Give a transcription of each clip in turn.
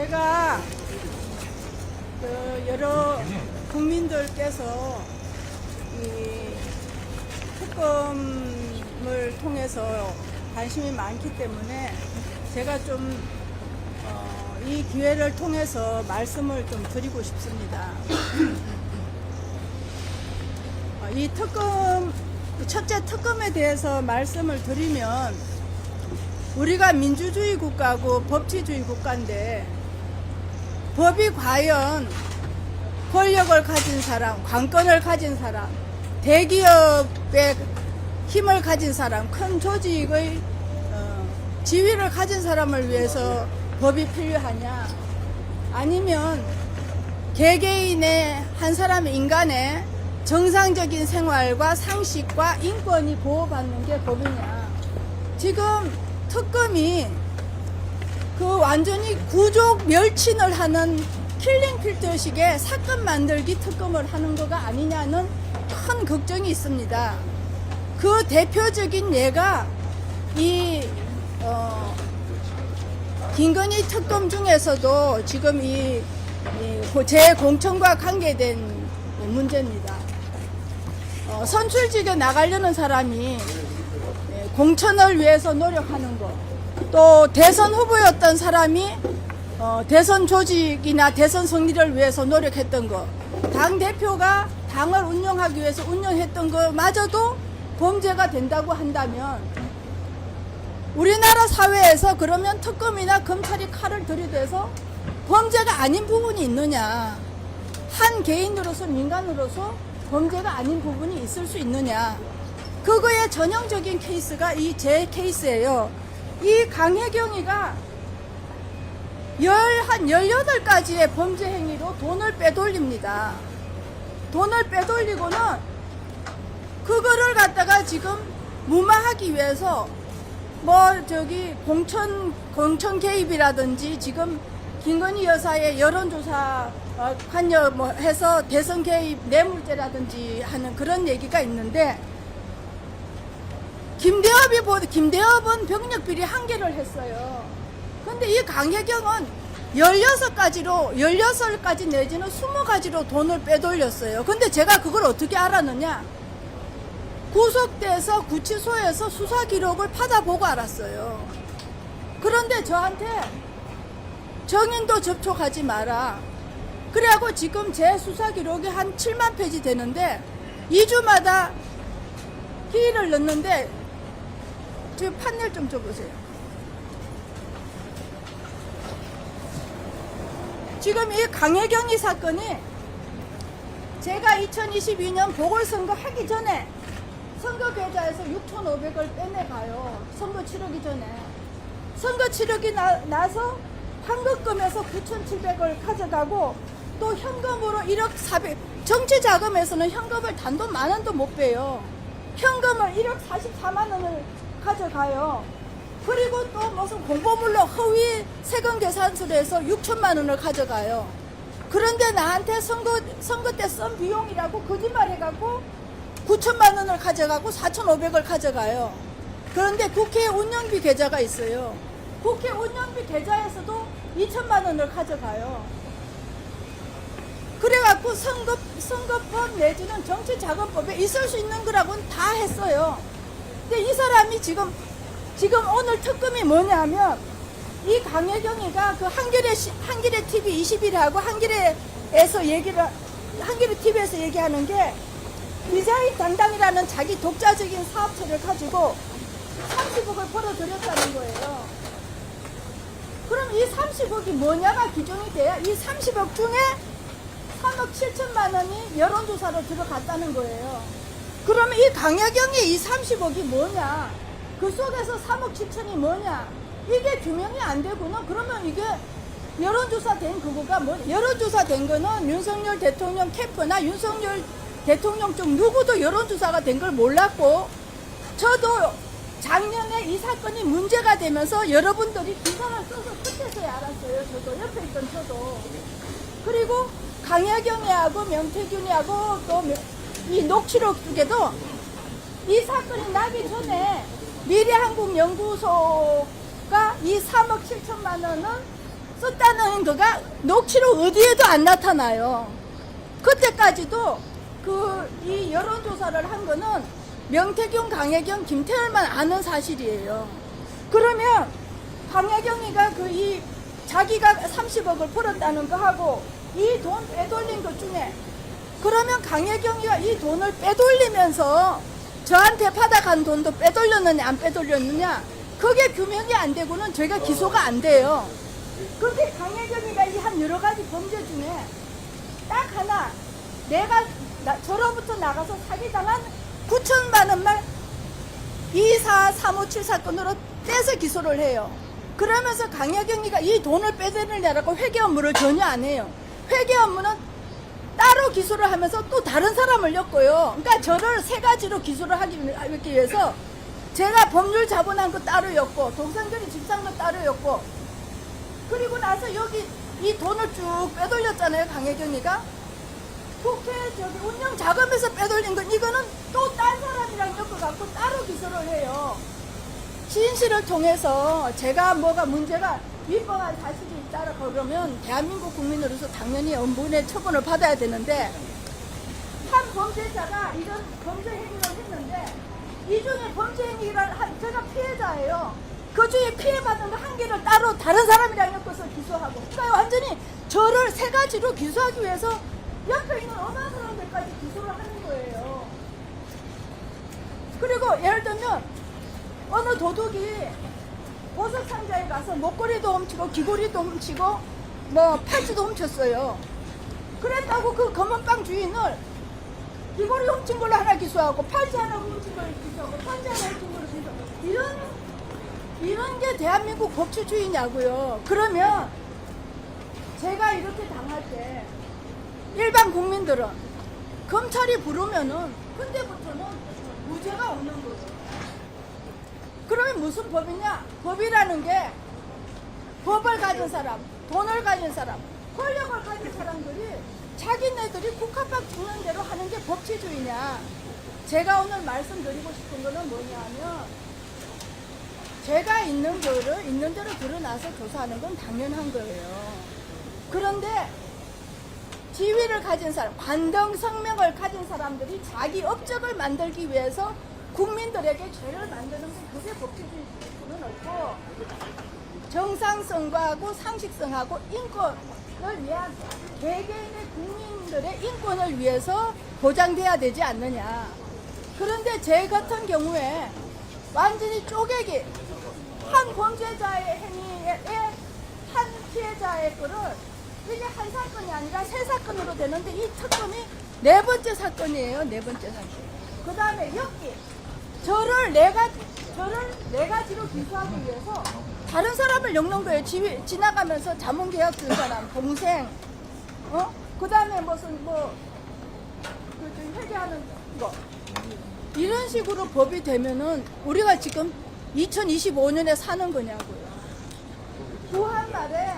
제가 그 여러 국민들께서 이 특검을 통해서 관심이 많기 때문에 제가 좀 어, 이 기회를 통해서 말씀을 좀 드리고 싶습니다. 어, 이 특검 첫째 특검에 대해서 말씀을 드리면 우리가 민주주의 국가고 법치주의 국가인데 법이 과연 권력을 가진 사람, 관건을 가진 사람, 대기업의 힘을 가진 사람, 큰 조직의 어, 지위를 가진 사람을 위해서 법이 필요하냐? 아니면 개개인의 한 사람의 인간의 정상적인 생활과 상식과 인권이 보호받는 게 법이냐? 지금 특검이 그 완전히 구족 멸친을 하는 킬링 필터식의 사건 만들기 특검을 하는 거가 아니냐는 큰 걱정이 있습니다. 그 대표적인 예가 이 어, 김건희 특검 중에서도 지금 이, 이 재공천과 관계된 문제입니다. 어, 선출직에 나가려는 사람이 예, 공천을 위해서 노력하는 것, 또 대선 후보였던 사람이 어, 대선 조직이나 대선 승리를 위해서 노력했던 것, 당 대표가 당을 운영하기 위해서 운영했던 것마저도 범죄가 된다고 한다면 우리나라 사회에서 그러면 특검이나 검찰이 칼을 들이대서 범죄가 아닌 부분이 있느냐? 한 개인으로서 민간으로서 범죄가 아닌 부분이 있을 수 있느냐? 그거의 전형적인 케이스가 이 제 케이스예요. 이 강혜경이가 열한 18가지의 범죄 행위로 돈을 빼돌립니다. 돈을 빼돌리고는 그거를 갖다가 지금 무마하기 위해서 뭐 저기 공천 공천 개입이라든지 지금 김건희 여사의 여론조사 어, 관여 뭐 해서 대선 개입 뇌물죄라든지 하는 그런 얘기가 있는데 김대엽이 보 김대엽은 병력 비리 한 개를 했어요. 근데 이 강혜경은 16가지로 16가지 내지는 20가지로 돈을 빼돌렸어요. 근데 제가 그걸 어떻게 알았느냐? 구속돼서 구치소에서 수사 기록을 받아보고 알았어요. 그런데 저한테 정인도 접촉하지 마라. 그래갖고 지금 제 수사 기록이 한 7만 페이지 되는데 2주마다 기일을 넣는데 지금 판넬 좀 줘보세요. 지금 이 강혜경이 사건이 제가 2022년 보궐선거 하기 전에 선거 계좌에서 6,500을 빼내가요. 선거 치르기 전에. 선거 치르기 나, 나서 환급금에서 9,700을 가져가고 또 현금으로 1억 400, 정치 자금에서는 현금을 단돈 만 원도 못 빼요. 현금을 1억 44만 원을 가져가요. 그리고 또 무슨 공보물로 허위 세금 계산서를 해서 6천만 원을 가져가요. 그런데 나한테 선거, 선거 때 쓴 비용이라고 거짓말 해갖고 9천만 원을 가져가고 4,500을 가져가요. 그런데 국회 운영비 계좌가 있어요. 국회 운영비 계좌에서도 2천만 원을 가져가요. 그래갖고 선거, 선거법 내지는 정치자금법에 있을 수 있는 거라고는 다 했어요. 근데 이 사람이 지금, 지금 오늘 특검이 뭐냐면, 이 강혜경이가 그 한겨레, 시- 한겨레 TV 20일하고 한겨레에서 얘기를, 한겨레 TV에서 얘기하는 게, 디자인 당당이라는 자기 독자적인 사업체를 가지고 30억을 벌어들였다는 거예요. 그럼 이 30억이 뭐냐가 기준이 돼야 이 30억 중에 3억 7천만 원이 여론조사로 들어갔다는 거예요. 그러면 이 강야경의 이 30억이 뭐냐? 그 속에서 3억 7천이 뭐냐? 이게 규명이 안 되구나. 그러면 이게 여론조사 된 그거가 뭐, 여론조사 된 거는 윤석열 대통령 캠프나 윤석열 대통령 쪽 누구도 여론조사가 된 걸 몰랐고, 저도 작년에 이 사건이 문제가 되면서 여러분들이 기사를 써서 끝에서야 알았어요. 저도 옆에 있던 저도. 그리고 강야경이하고 명태균이하고 또 이 녹취록 쪽에도 이 사건이 나기 전에 미래한국연구소가 이 3억 7천만 원은 썼다는 거가 녹취록 어디에도 안 나타나요. 그때까지도 그 이 여론조사를 한 거는 명태균, 강혜경, 김태열만 아는 사실이에요. 그러면 강혜경이가 그 이 자기가 30억을 벌었다는 거 하고 이 돈 빼돌린 것 중에 그러면 강혜경이가 이 돈을 빼돌리면서 저한테 받아간 돈도 빼돌렸느냐 안 빼돌렸느냐 그게 규명이 안 되고는 저희가 기소가 안 돼요. 그렇게 강혜경이가 이 한 여러 가지 범죄 중에 딱 하나 내가 나, 저로부터 나가서 사기당한 9천만 원만 2435 사건으로 떼서 기소를 해요. 그러면서 강혜경이가 이 돈을 빼드느냐라고 회계 업무를 전혀 안 해요. 회계 업무는 따로 기소를 하면서 또 다른 사람을 엮고요. 그러니까 저를 세 가지로 기소를 하기 위해서 제가 법률 자본한 거 따로 동생들이 집산 거 따로 였고. 그리고 나서 여기 이 돈을 쭉 빼돌렸잖아요 강혜경이가. 국회 저기 운영 자금에서 빼돌린 건 이거는 또 딴 사람이랑 엮어갖고 따로 기소를 해요 진실을 통해서 제가 뭐가 문제가 위법한 사실이 있다라 그러면 대한민국 국민으로서 당연히 엄분의 처분을 받아야 되는데 한 범죄자가 이런 범죄 행위를 했는데 이 중에 범죄 행위를 한 제가 피해자예요. 그 중에 피해받은 거한 개를 따로 다른 사람이랑 엮어서 기소하고 그러니까 완전히 저를 세 가지로 기소하기 위해서 옆에 있는 어마어마한 사람들까지 기소를 하는 거예요. 그리고 예를 들면 어느 도둑이 보석 상자에 가서 목걸이도 훔치고 귀걸이도 훔치고 뭐 팔찌도 훔쳤어요. 그랬다고 그 검은 빵 주인을 귀걸이 훔친 걸로 하나 기소하고 팔찌 하나 훔친 걸로 기소하고 팔찌 하나 훔친 걸로 기소하고 이런 이런 게 대한민국 법치주의냐고요. 그러면 제가 이렇게 당할 때 일반 국민들은 검찰이 부르면은 그때부터는 무죄가 없는 거예요. 그러면 무슨 법이냐? 법이라는 게 법을 가진 사람, 돈을 가진 사람, 권력을 가진 사람들이 자기네들이 국화박 주는 대로 하는 게 법치주의냐? 제가 오늘 말씀드리고 싶은 거는 뭐냐면 제가 있는 거를 있는 대로 드러나서 조사하는 건 당연한 거예요. 그런데 지위를 가진 사람, 관등 성명을 가진 사람들이 자기 업적을 만들기 위해서 국민들에게 죄를 만드는 건 그게 법치주의는 없고 정상성과하고 상식성하고 인권을 위한 개개인의 국민들의 인권을 위해서 보장돼야 되지 않느냐. 그런데 제 같은 경우에 완전히 쪼개기 한 범죄자의 행위에 한 피해자의 거를 이게 한 사건이 아니라 세 사건으로 되는데 이 특검이 네 번째 사건이에요. 네 번째 사건. 그 다음에 여기 저를 내가 저를 네 가지로 기소하기 위해서 다른 사람을. 지, 지나가면서 자문 계약 든 사람, 동생, 어? 그 다음에 무슨 뭐 그, 저 회계하는 거 이런 식으로 법이 되면은 우리가 지금 2025년에 사는 거냐고요. 구한말에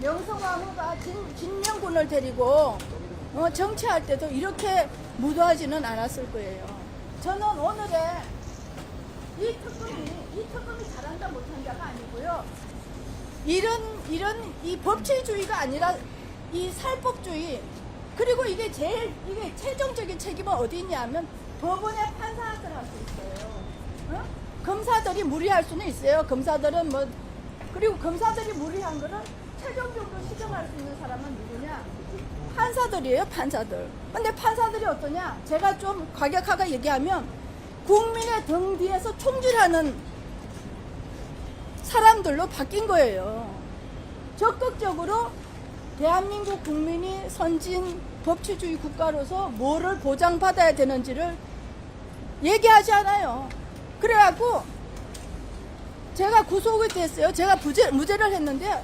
명성황후가 진, 진명군을 데리고 어, 정치할 때도 이렇게 무도하지는 않았을 거예요. 저는 오늘의 이 특검이 이 특검이 잘한다 못한다가 아니고요. 이런 이런 이 법치주의가 아니라 이 살법주의 그리고 이게 제일 이게 최종적인 책임은 어디 있냐면 법원의 판사들한테 있어요. 어? 검사들이 무리할 수는 있어요. 검사들은 뭐 그리고 검사들이 무리한 거는 최종적으로 시정할 수 있는 사람은 누구냐? 판사들이에요, 판사들. 근데 판사들이 어떠냐? 제가 좀 과격하게 얘기하면 국민의 등 뒤에서 총질하는 사람들로 바뀐 거예요. 적극적으로 대한민국 국민이 선진 법치주의 국가로서 뭐를 보장받아야 되는지를 얘기하지 않아요. 그래갖고 제가 구속이 됐어요. 제가 부재, 무죄를 했는데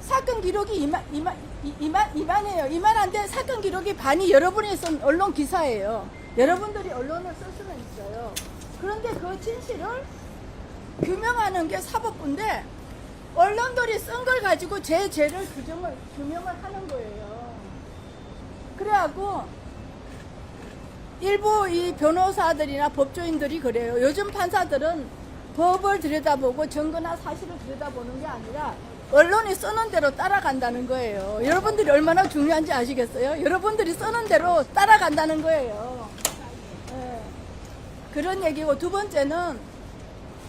사건 기록이 이만, 이만, 이- 이만, 이만해요. 이만한데 사건 기록이 반이 여러분이 쓴 언론 기사예요. 여러분들이 언론을 쓸 수는 있어요. 그런데 그 진실을 규명하는 게 사법부인데 언론들이 쓴 걸 가지고 제 죄를 규정을, 규명을 하는 거예요. 그래갖고 일부 이 변호사들이나 법조인들이 그래요. 요즘 판사들은 법을 들여다보고 증거나 사실을 들여다보는 게 아니라 언론이 쓰는 대로 따라간다는 거예요. 여러분들이 얼마나 중요한지 아시겠어요? 여러분들이 쓰는 대로 따라간다는 거예요. 예. 그런 얘기고 두 번째는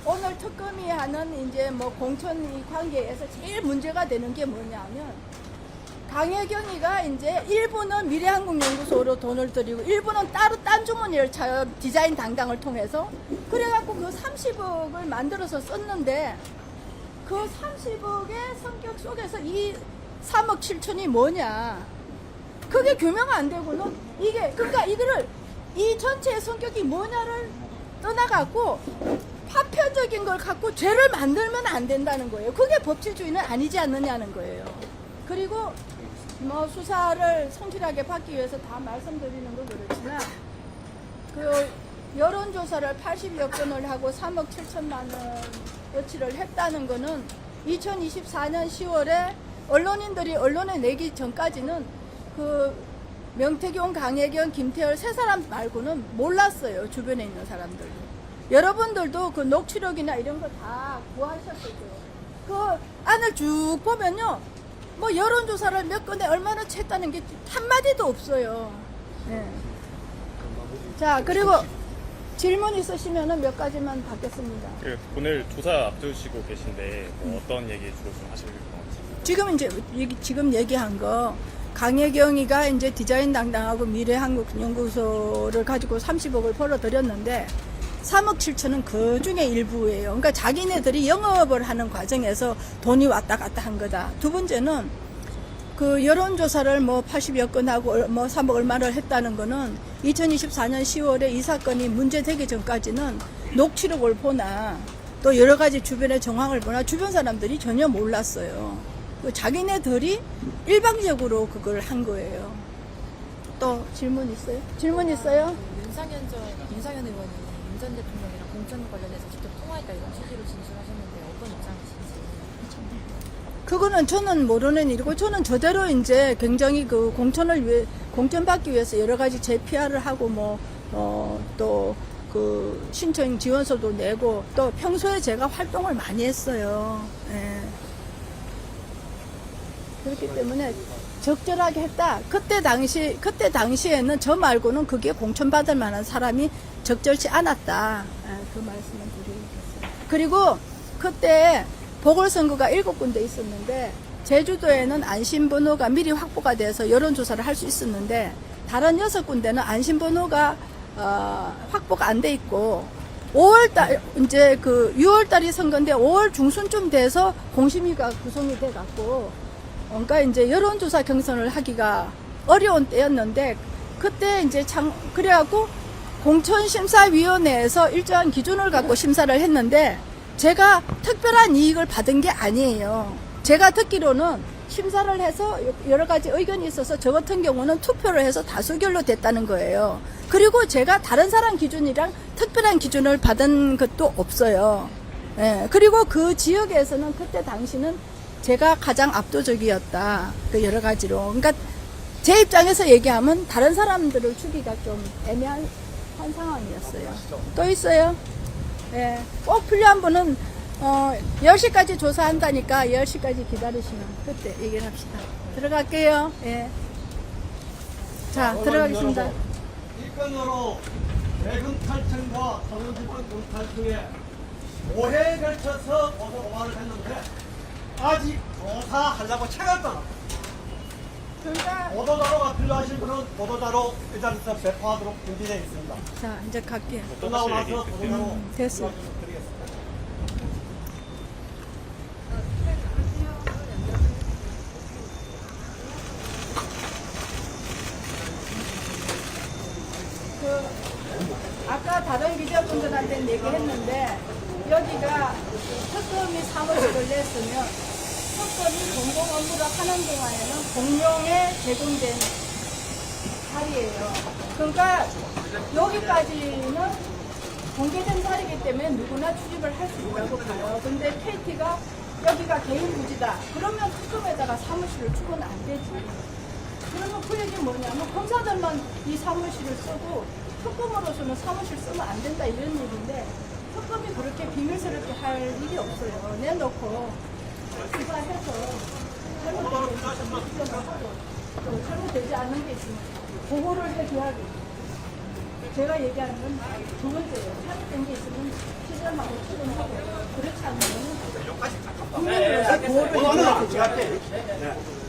오늘 특검이 하는 이제 뭐 공천 이 관계에서 제일 문제가 되는 게 뭐냐면 강혜경이가 이제 일부는 미래한국연구소로 돈을 들이고 일부는 따로 딴 주머니를 차요 디자인 당당을 통해서 그래갖고 그 30억을 만들어서 썼는데 그 30억의 성격 속에서 이 3억 7천이 뭐냐 그게 규명 안 되고는 이게 그러니까 이거를 이 전체의 성격이 뭐냐를 떠나갖고 파편적인 걸 갖고 죄를 만들면 안 된다는 거예요. 그게 법치주의는 아니지 않느냐는 거예요. 그리고 뭐 수사를 성실하게 받기 위해서 다 말씀드리는 건 그렇지만 그 여론조사를 80여 건을 하고 3억 7천만 원 여치를 했다는 거는 2024년 10월에 언론인들이 언론에 내기 전까지는 그 명태경, 강혜경, 김태열 세 사람 말고는 몰랐어요. 주변에 있는 사람들도. 여러분들도 그 녹취록이나 이런 거 다 구하셨을 거예요. 그 안을 쭉 보면요. 뭐 여론조사를 몇 건에 얼마나 쳤다는 게 한마디도 없어요. 네. 자, 그리고 질문 있으시면은 몇 가지만 받겠습니다. 그 오늘 조사 앞두시고 계신데 뭐 어떤 얘기 주로 좀 하실 건지 지금 이제 얘기- 지금 얘기한 거 강혜경이가 이제 디자인 당당하고 미래한국연구소를 가지고 30억을 벌어들였는데 3억 7천은 그 중에 일부예요. 그러니까 자기네들이 영업을 하는 과정에서 돈이 왔다 갔다 한 거다. 두 번째는 그 여론조사를 뭐 80여 건 하고 얼- 뭐 3억 얼마를 했다는 거는 2024년 10월에 이 사건이 문제되기 전까지는 녹취록을 보나 또 여러 가지 주변의 정황을 보나 주변 사람들이 전혀 몰랐어요. 그 자기네들이 일방적으로 그걸 한 거예요. 또 질문 있어요? 질문 있어요? 윤상현 전 윤상현 의원이 윤 전 대통령이랑 공천 관련해서 직접 통화했다 이런 취지로 진술하셨는데 어떤 입장이신지 그거는 저는 모르는 일이고 저는 저대로 이제 굉장히 그 공천을 위해 공천 받기 위해서 여러 가지 제 PR을 하고 뭐어또 그 신청 지원서도 내고 또 평소에 제가 활동을 많이 했어요. 예. 그렇기 때문에 적절하게 했다. 그때 당시 그때 당시에는 저 말고는 그게 공천 받을 만한 사람이 적절치 않았다. 예, 그 말씀을 드리겠어요. 그리고 그때 보궐선거가 일곱 군데 있었는데 제주도에는 안심번호가 미리 확보가 돼서 여론조사를 할 수 있었는데 다른 여섯 군데는 안심번호가 어, 확보가 안 돼 있고 5월달 이제 그 6월달이 선거인데 5월 중순쯤 돼서 공심위가 구성이 돼 갖고 그러니까 이제 여론조사 경선을 하기가 어려운 때였는데 그때 이제 참 그래갖고 공천심사위원회에서 일정한 기준을 갖고 심사를 했는데 제가 특별한 이익을 받은 게 아니에요. 제가 듣기로는 심사를 해서 여러 가지 의견이 있어서 저 같은 경우는 투표를 해서 다수결로 됐다는 거예요. 그리고 제가 다른 사람 기준이랑 특별한 기준을 받은 것도 없어요. 예, 그리고 그 지역에서는 그때 당시는 제가 가장 압도적이었다. 그 여러 가지로. 그러니까 제 입장에서 얘기하면 다른 사람들을 주기가 좀 애매한 한 상황이었어요. 또 있어요? 예. 꼭 필요한 분은 어, 10시까지 조사한다니까 10시까지 기다리시면 그때 얘기를 합시다. 들어갈게요. 예. 자, 들어가겠습니다. 이 건으로 대금 탈청과 서울지방 금 탈청에 5회에 걸쳐서 고소 고발을 했는데 아직 조사하려고 채갔다. 그러니까 보도자료가 필요하신 분은 보도자료 이 자리에서 배포하도록 준비되어 있습니다. 자, 이제 갈게요. 또 끝나고 나서 보도자료 음, 됐어. 드리겠습니다. 그 아까 다른 기자분들한테 얘기했는데 여기가 특검이 사무실을 냈으면 특검이 공공 업무를 하는 동안에는 공룡에 제공된 자리예요. 그러니까 여기까지는 공개된 자리이기 때문에 누구나 출입을 할 수 있다고 봐요. 근데 KT가 여기가 개인 부지다. 그러면 특검에다가 사무실을 주고는 안 되지. 그러면 그 얘기 뭐냐면 검사들만 이 사무실을 쓰고 특검으로서는 사무실 쓰면 안 된다 이런 얘기인데 특검이 그렇게 비밀스럽게 할 일이 없어요. 내놓고 또 잘못되지 않는 게 있으면 보고를 해줘야겠죠. 제가 얘기하는 건 두 번째예요. 잘못된 게 있으면 시점하고 출근하고 그렇지 않으면 국민으로서 보호를 해줘야 되죠.